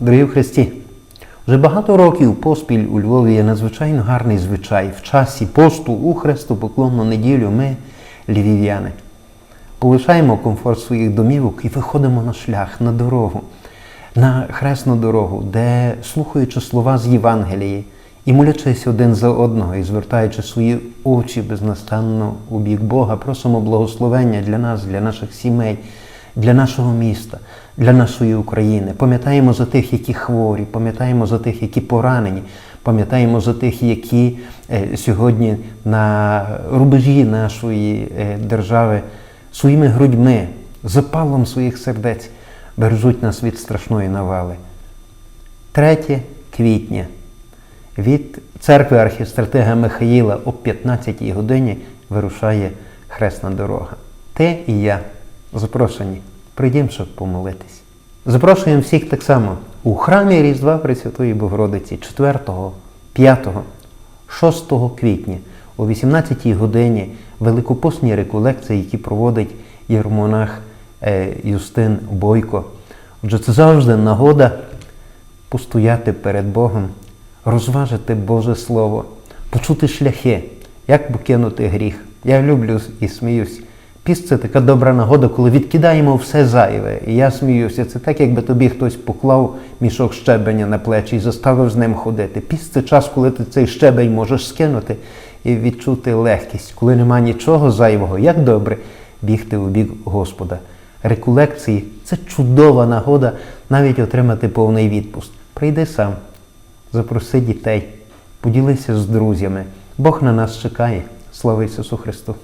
Дорогі в Христі, вже багато років поспіль у Львові є надзвичайно гарний звичай. В часі посту у Хрестопоклонну неділю ми, львів'яни, полишаємо комфорт своїх домівок і виходимо на шлях, на дорогу, на хресну дорогу, де, слухаючи слова з Євангелії і молячись один за одного, і звертаючи свої очі безнастанно у бік Бога, просимо благословення для нас, для наших сімей, для нашого міста, для нашої України. Пам'ятаємо за тих, які хворі, пам'ятаємо за тих, які поранені, пам'ятаємо за тих, які е, сьогодні на рубежі нашої е, держави своїми грудьми, запалом своїх сердець бережуть нас від страшної навали. 3 квітня від церкви архістратега Михаїла о 15 годині вирушає хресна дорога. Ти і я запрошені. Прийдімо, щоб помолитись. Запрошуємо всіх так само у храмі Різдва Пресвятої Богородиці 4, 5, 6 квітня о 18-й годині великопосні реколекції, які проводить єрмонах е, Юстин Бойко. Отже, це завжди нагода постояти перед Богом, розважити Боже Слово, почути шляхи, як покинути гріх. Я люблю і сміюсь. Піст це така добра нагода, коли відкидаємо все зайве. І я сміюся. Це так, якби тобі хтось поклав мішок щебеня на плечі і заставив з ним ходити. Піст це час, коли ти цей щебень можеш скинути і відчути легкість, коли нема нічого зайвого. Як добре бігти у бік Господа. Реколекції це чудова нагода навіть отримати повний відпуск. Прийди сам, запроси дітей, поділися з друзями. Бог на нас чекає. Слава Ісусу Христу!